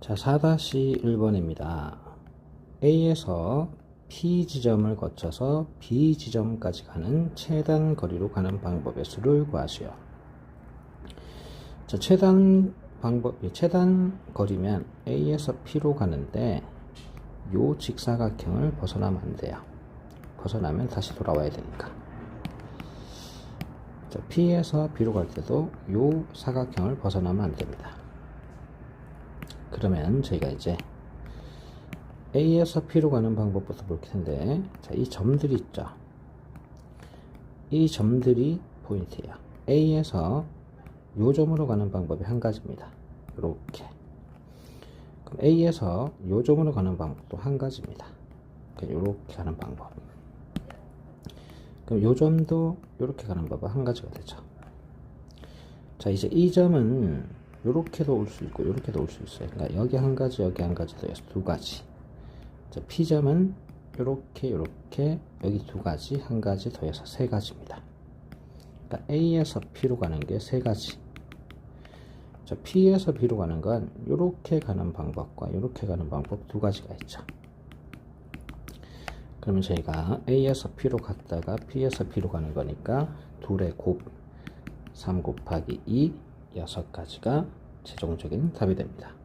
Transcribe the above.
자, 4-1번입니다. A에서 P 지점을 거쳐서 B 지점까지 가는 최단 거리로 가는 방법의 수를 구하시오. 자, 최단 방법, 최단 거리면 A에서 P로 가는데 요 직사각형을 벗어나면 안 돼요. 벗어나면 다시 돌아와야 되니까. 자, P에서 B로 갈 때도 요 사각형을 벗어나면 안 됩니다. 그러면 저희가 이제 A에서 P로 가는 방법부터 볼 텐데, 자, 이 점들이 있죠. 이 점들이 포인트예요. A에서 요 점으로 가는 방법이 한 가지입니다. 이렇게. 그럼 A에서 요 점으로 가는 방법도 한 가지입니다. 이렇게 가는 방법. 그럼 요 점도 이렇게 가는 방법 한 가지가 되죠. 자, 이제 이 점은 이렇게도 올 수 있고 이렇게도 올 수 있어요. 그러니까 여기 한 가지, 여기 한 가지 더해서 두 가지. 자, P점은 이렇게 이렇게 여기 두 가지, 한 가지 더해서 세 가지입니다. 그러니까 A에서 P로 가는 게 세 가지. 자, P에서 B로 가는 건 이렇게 가는 방법과 이렇게 가는 방법 두 가지가 있죠. 그러면 저희가 A에서 P로 갔다가 P에서 B로 가는 거니까 둘의 곱 3 곱하기 2 6가지가 최종적인 답이 됩니다.